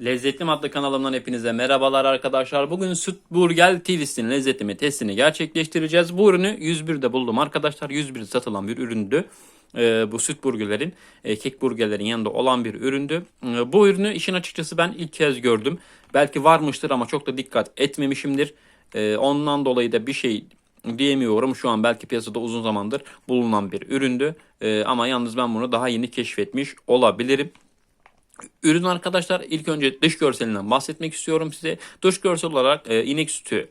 Lezzetlim adlı kanalımdan hepinize merhabalar arkadaşlar. Bugün Süt Burgel TV'sinin lezzetli mi testini gerçekleştireceğiz. Bu ürünü 101'de buldum arkadaşlar. 101 satılan bir üründü. Ee, bu süt burgerlerin, e, kek burgerlerin yanında olan bir üründü. Ee, bu ürünü işin açıkçası ben ilk kez gördüm. Belki varmıştır ama çok da dikkat etmemişimdir. Ee, ondan dolayı da bir şey diyemiyorum. Şu an belki piyasada uzun zamandır bulunan bir üründü. Ee, ama yalnız ben bunu daha yeni keşfetmiş olabilirim. Ürün arkadaşlar ilk önce dış görselinden bahsetmek istiyorum size. Dış görsel olarak e, inek sütü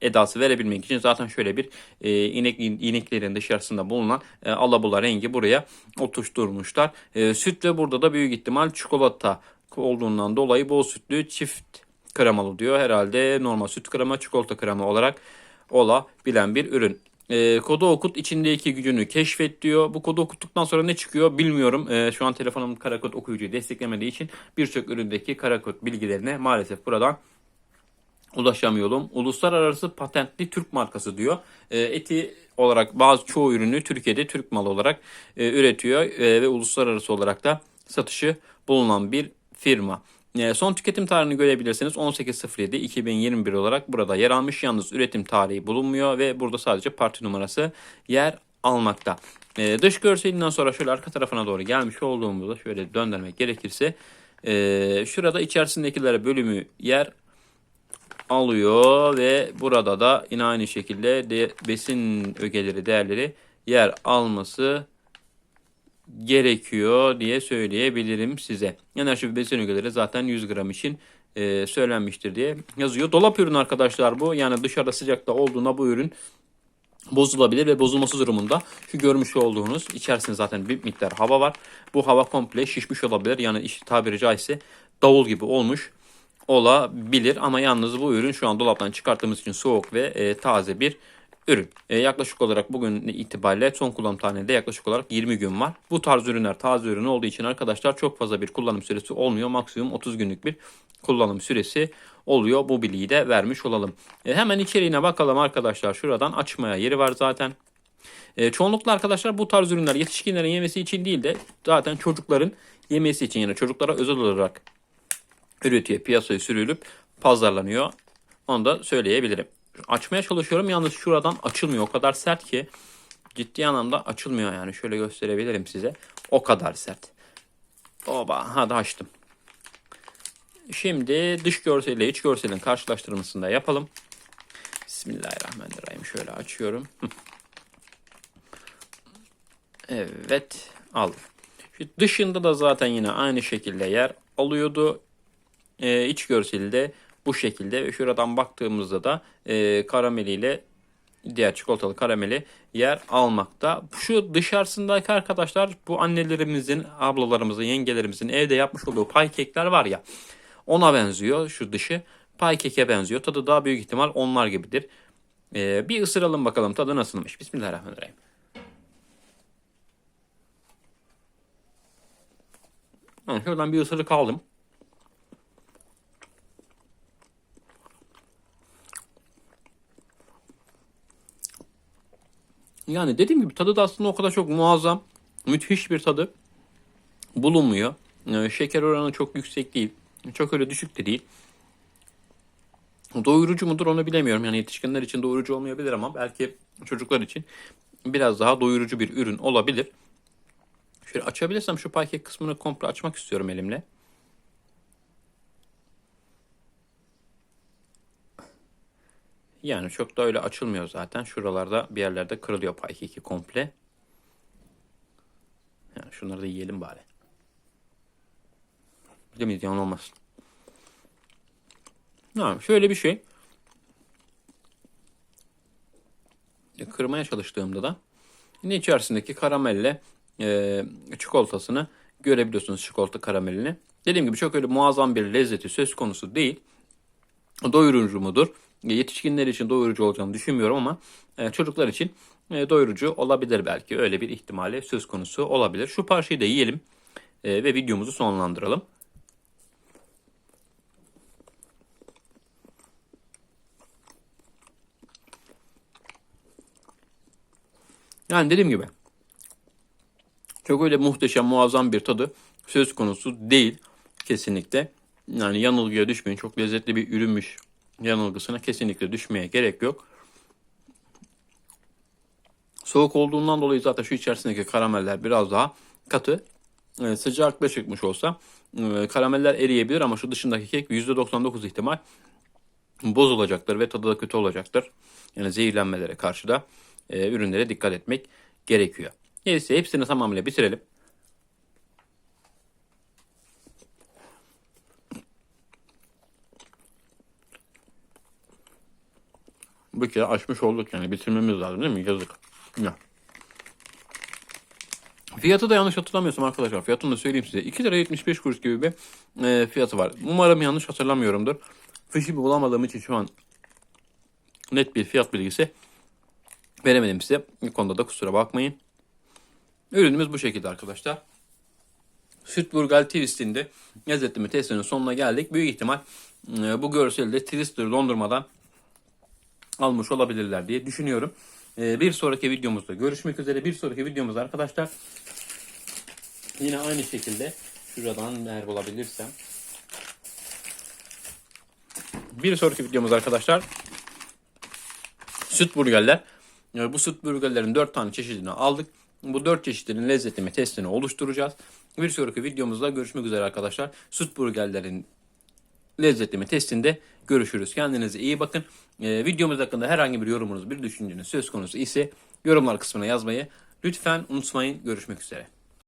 edası verebilmek için zaten şöyle bir e, inek ineklerin dışarısında bulunan e, alabula rengi buraya oturtturmuşlar. E, süt ve burada da büyük ihtimal çikolata olduğundan dolayı bol sütlü çift kremalı diyor. Herhalde normal süt krema çikolata krema olarak olabilen bir ürün. E, kodu okut içindeki gücünü keşfet diyor. Bu kodu okuttuktan sonra ne çıkıyor bilmiyorum. E, şu an telefonum karakod okuyucuyu desteklemediği için birçok üründeki karakod bilgilerine maalesef buradan ulaşamıyorum. Uluslararası patentli Türk markası diyor. E, eti olarak bazı çoğu ürünü Türkiye'de Türk malı olarak e, üretiyor e, ve uluslararası olarak da satışı bulunan bir firma. E, son tüketim tarihini görebilirsiniz 18.07.2021 olarak burada yer almış. Yalnız üretim tarihi bulunmuyor ve burada sadece parti numarası yer almakta. E, dış görselinden sonra şöyle arka tarafına doğru gelmiş olduğumuzda şöyle döndürmek gerekirse e, şurada içerisindekilere bölümü yer alıyor ve burada da yine aynı şekilde de besin ögeleri değerleri yer alması gerekiyor diye söyleyebilirim size. Enerji ve besin ögeleri zaten 100 gram için e, söylenmiştir diye yazıyor. Dolap ürün arkadaşlar bu. Yani dışarıda sıcakta olduğunda bu ürün bozulabilir ve bozulması durumunda şu görmüş olduğunuz içerisinde zaten bir miktar hava var. Bu hava komple şişmiş olabilir. Yani iş tabiri caizse davul gibi olmuş olabilir ama yalnız bu ürün şu an dolaptan çıkarttığımız için soğuk ve e, taze bir ürün. E, yaklaşık olarak bugün itibariyle son kullanım tarihinde yaklaşık olarak 20 gün var. Bu tarz ürünler taze ürün olduğu için arkadaşlar çok fazla bir kullanım süresi olmuyor. Maksimum 30 günlük bir kullanım süresi oluyor. Bu bilgiyi de vermiş olalım. E, hemen içeriğine bakalım arkadaşlar. Şuradan açmaya yeri var zaten. E, çoğunlukla arkadaşlar bu tarz ürünler yetişkinlerin yemesi için değil de zaten çocukların yemesi için yani çocuklara özel olarak üretiyor, piyasaya sürülüp pazarlanıyor. Onu da söyleyebilirim. Açmaya çalışıyorum yalnız şuradan açılmıyor. O kadar sert ki ciddi anlamda açılmıyor yani. Şöyle gösterebilirim size. O kadar sert. Oba hadi açtım. Şimdi dış görselle iç görselin karşılaştırmasını da yapalım. Bismillahirrahmanirrahim. Şöyle açıyorum. Evet aldım. Şu dışında da zaten yine aynı şekilde yer alıyordu. Ee, iç görseli de bu şekilde ve şuradan baktığımızda da e, karameliyle diğer çikolatalı karameli yer almakta. Şu dışarısındaki arkadaşlar bu annelerimizin, ablalarımızın, yengelerimizin evde yapmış olduğu pay kekler var ya ona benziyor şu dışı. Pay keke benziyor. Tadı daha büyük ihtimal onlar gibidir. Ee, bir ısıralım bakalım tadı nasılmış. Bismillahirrahmanirrahim. Yani şuradan bir ısırık aldım. Yani dediğim gibi tadı da aslında o kadar çok muazzam, müthiş bir tadı bulunmuyor. Ee, şeker oranı çok yüksek değil. Çok öyle düşük de değil. Doyurucu mudur onu bilemiyorum. Yani yetişkinler için doyurucu olmayabilir ama belki çocuklar için biraz daha doyurucu bir ürün olabilir. Şöyle açabilirsem şu paket kısmını komple açmak istiyorum elimle. Yani çok da öyle açılmıyor zaten. Şuralarda bir yerlerde kırılıyor pay keki komple. Yani şunları da yiyelim bari. Değil mi? Yalan olmasın. Ha, şöyle bir şey. Kırmaya çalıştığımda da yine içerisindeki karamelle e, çikolatasını görebiliyorsunuz çikolata karamelini. Dediğim gibi çok öyle muazzam bir lezzeti söz konusu değil. Doyurucu mudur? Yetişkinler için doyurucu olacağını düşünmüyorum ama e, çocuklar için e, doyurucu olabilir belki. Öyle bir ihtimali söz konusu olabilir. Şu parçayı da yiyelim e, ve videomuzu sonlandıralım. Yani dediğim gibi çok öyle muhteşem muazzam bir tadı söz konusu değil kesinlikle. Yani yanılgıya düşmeyin. Çok lezzetli bir ürünmüş yanılgısına kesinlikle düşmeye gerek yok. Soğuk olduğundan dolayı zaten şu içerisindeki karameller biraz daha katı. E, sıcakta çıkmış olsa e, karameller eriyebilir ama şu dışındaki kek %99 ihtimal bozulacaktır ve tadı da kötü olacaktır. Yani zehirlenmelere karşı da e, ürünlere dikkat etmek gerekiyor. Neyse hepsini tamamıyla bitirelim. Bir kere açmış olduk yani bitirmemiz lazım değil mi? Yazık. Ya. Fiyatı da yanlış hatırlamıyorsam arkadaşlar. Fiyatını da söyleyeyim size. 2 lira 75 kuruş gibi bir e, fiyatı var. Umarım yanlış hatırlamıyorumdur. Fişi bulamadığım için şu an net bir fiyat bilgisi veremedim size. Bu konuda da kusura bakmayın. Ürünümüz bu şekilde arkadaşlar. Süt Burgal Twist'in de lezzetli testinin sonuna geldik. Büyük ihtimal e, bu görseli de Twister dondurmadan almış olabilirler diye düşünüyorum. E, bir sonraki videomuzda görüşmek üzere. Bir sonraki videomuzda arkadaşlar yine aynı şekilde şuradan eğer bulabilirsem bir sonraki videomuz arkadaşlar süt burgerler. E, Bu süt burgerlerin 4 tane çeşidini aldık. Bu 4 çeşidinin lezzetini testini oluşturacağız. Bir sonraki videomuzda görüşmek üzere arkadaşlar. Süt burgerlerin lezzetli mi testinde görüşürüz. Kendinize iyi bakın. Ee, videomuz hakkında herhangi bir yorumunuz, bir düşünceniz söz konusu ise yorumlar kısmına yazmayı lütfen unutmayın. Görüşmek üzere.